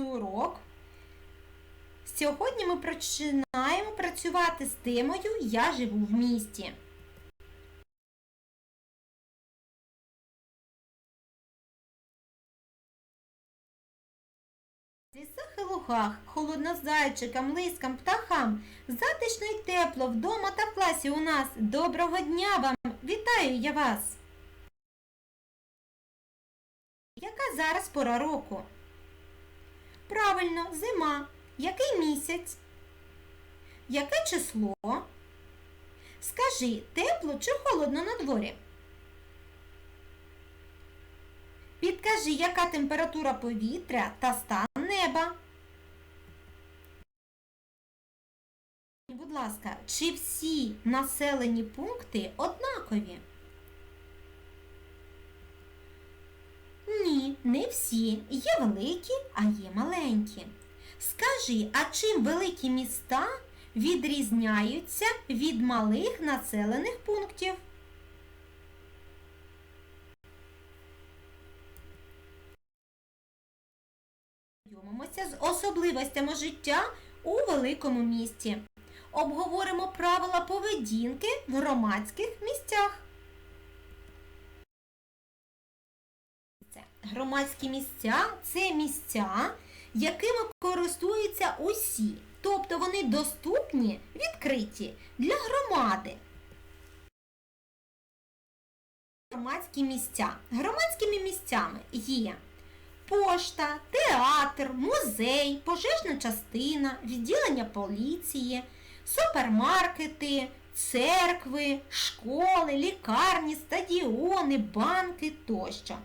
урок. Сьогодні ми починаємо працювати з темою Я живу в місті. Лісах і лугах, холоднозайчикам, лискам, птахам, затишно й тепло вдома та в класі у нас. Доброго дня вам! Вітаю я вас! Яка зараз пора року? Правильно, зима. Який місяць? Яке число? Скажи, тепло чи холодно на дворі? Підкажи, яка температура повітря та стан неба? Будь ласка, чи всі населені пункти однакові? Ні, не всі. Є великі, а є маленькі. Скажи, а чим великі міста відрізняються від малих населених пунктів? Знайомимося з особливостями життя у великому місті. Обговоримо правила поведінки в громадських місцях. Громадські місця це місця, якими користуються усі, тобто вони доступні, відкриті для громади. Громадські місця. Громадськими місцями є пошта, театр, музей, пожежна частина, відділення поліції, супермаркети, церкви, школи, лікарні, стадіони, банки тощо.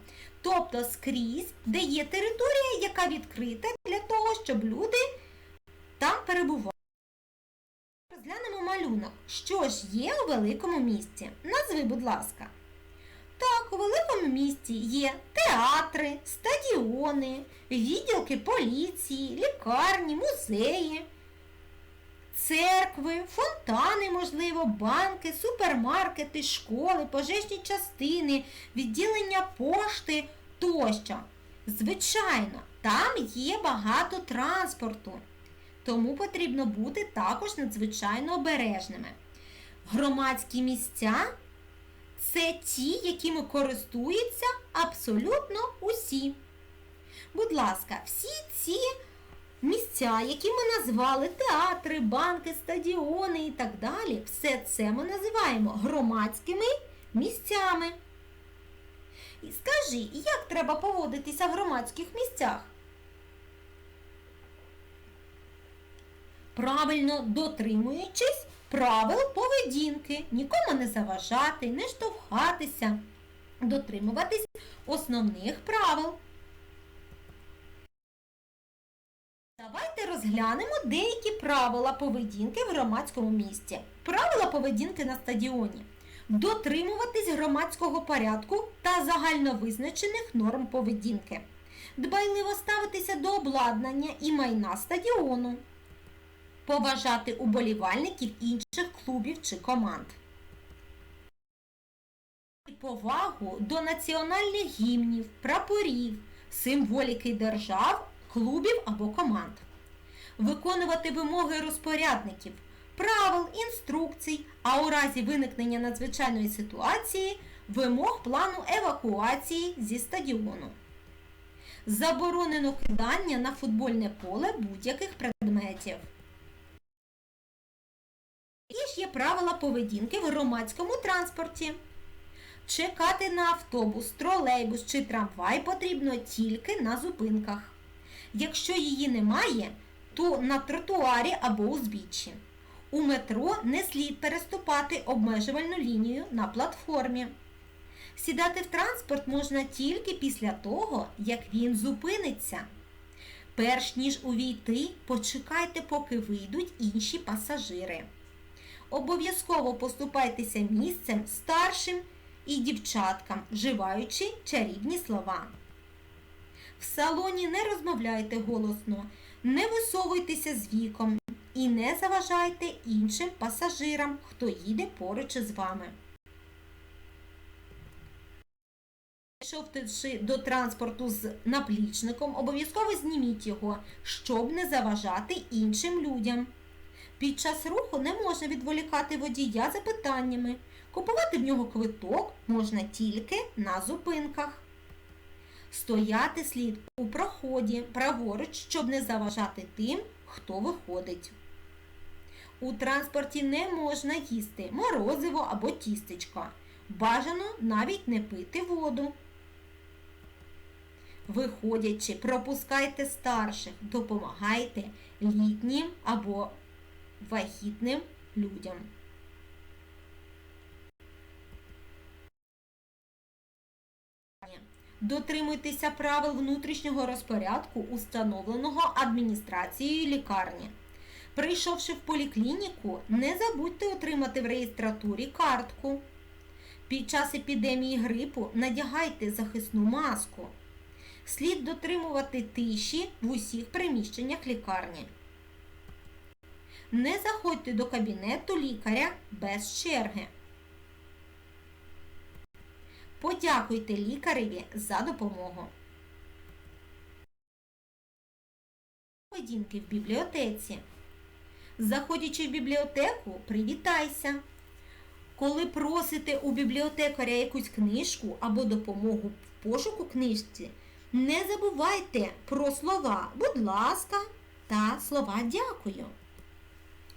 Тобто скрізь, де є територія, яка відкрита для того, щоб люди там перебували. Розглянемо малюнок. Що ж є у великому місті? Назви, будь ласка. Так, у великому місті є театри, стадіони, відділки поліції, лікарні, музеї, церкви, фонтани, можливо, банки, супермаркети, школи, пожежні частини, відділення пошти тощо. Звичайно, там є багато транспорту, тому потрібно бути також надзвичайно обережними. Громадські місця це ті, якими користуються абсолютно усі. Будь ласка, всі ці місця, які ми назвали театри, банки, стадіони і так далі, все це ми називаємо громадськими місцями. І скажи, як треба поводитися в громадських місцях? Правильно дотримуючись правил поведінки, нікому не заважати, не штовхатися, дотримуватись основних правил. Давайте розглянемо деякі правила поведінки в громадському місці. Правила поведінки на стадіоні. Дотримуватись громадського порядку та загальновизначених норм поведінки. Дбайливо ставитися до обладнання і майна стадіону поважати уболівальників інших клубів чи команд. Повагу до національних гімнів, прапорів, символіки держав, клубів або команд. Виконувати вимоги розпорядників, правил, інструкцій, а у разі виникнення надзвичайної ситуації вимог плану евакуації зі стадіону. Заборонено кидання на футбольне поле будь-яких предметів. Які ж є правила поведінки в громадському транспорті? Чекати на автобус, тролейбус чи трамвай потрібно тільки на зупинках. Якщо її немає, то на тротуарі або узбіччі. У метро не слід переступати обмежувальну лінію на платформі. Сідати в транспорт можна тільки після того, як він зупиниться. Перш ніж увійти, почекайте, поки вийдуть інші пасажири. Обов'язково поступайтеся місцем старшим і дівчаткам, вживаючи чарівні слова. В салоні не розмовляйте голосно, не висовуйтеся з віком і не заважайте іншим пасажирам, хто їде поруч із вами. Йшовши до транспорту з наплічником, обов'язково зніміть його, щоб не заважати іншим людям. Під час руху не можна відволікати водія запитаннями. Купувати в нього квиток можна тільки на зупинках. Стояти слід у проході праворуч, щоб не заважати тим, хто виходить. У транспорті не можна їсти морозиво або тістечка. Бажано навіть не пити воду. Виходячи, пропускайте старших, допомагайте літнім або вагітним людям. Дотримуйтеся правил внутрішнього розпорядку, установленого адміністрацією лікарні. Прийшовши в поліклініку, не забудьте отримати в реєстратурі картку. Під час епідемії грипу надягайте захисну маску. Слід дотримувати тиші в усіх приміщеннях лікарні. Не заходьте до кабінету лікаря без черги. Подякуйте лікареві за допомогу. Поведінки в бібліотеці. Заходячи в бібліотеку, привітайся. Коли просите у бібліотекаря якусь книжку або допомогу в пошуку книжці, не забувайте про слова будь ласка та слова дякую.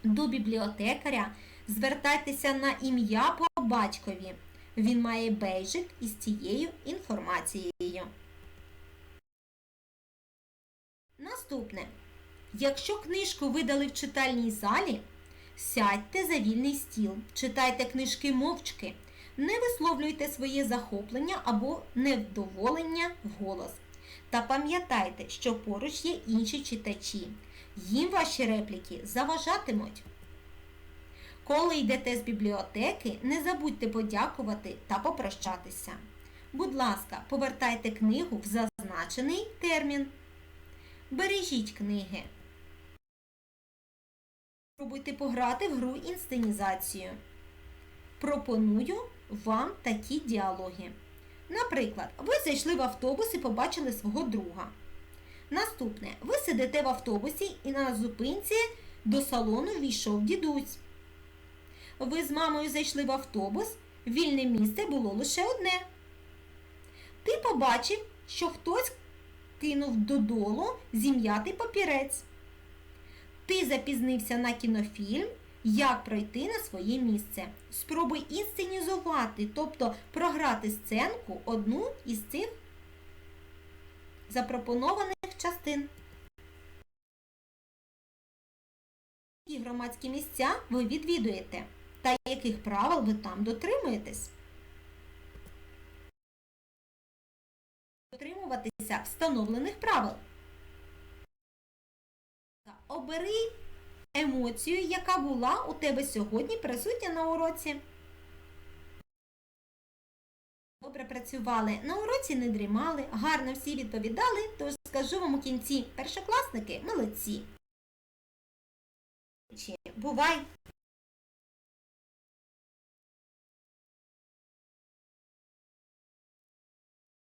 До бібліотекаря звертайтеся на ім'я по батькові. Він має бейджик із цією інформацією. Наступне. Якщо книжку видали в читальній залі, сядьте за вільний стіл, читайте книжки мовчки, не висловлюйте своє захоплення або невдоволення вголос. Та пам'ятайте, що поруч є інші читачі. Їм ваші репліки заважатимуть. Коли йдете з бібліотеки, не забудьте подякувати та попрощатися. Будь ласка, повертайте книгу в зазначений термін. Бережіть книги. Спробуйте пограти в гру інсценізацію. Пропоную вам такі діалоги. Наприклад, ви зайшли в автобус і побачили свого друга. Наступне. Ви сидите в автобусі і на зупинці до салону війшов дідусь. Ви з мамою зайшли в автобус, вільне місце було лише одне. Ти побачив, що хтось кинув додолу зім'ятий папірець. Ти запізнився на кінофільм, як пройти на своє місце. Спробуй інсценізувати, тобто програти сценку одну із цих запропонованих частин. Які громадські місця ви відвідуєте та яких правил ви там дотримуєтесь? Дотримуватися встановлених правил. Обери емоцію, яка була у тебе сьогодні присутня на уроці. Добре працювали, на уроці не дрімали, гарно всі відповідали, тож скажу вам у кінці першокласники молодці. Бувай!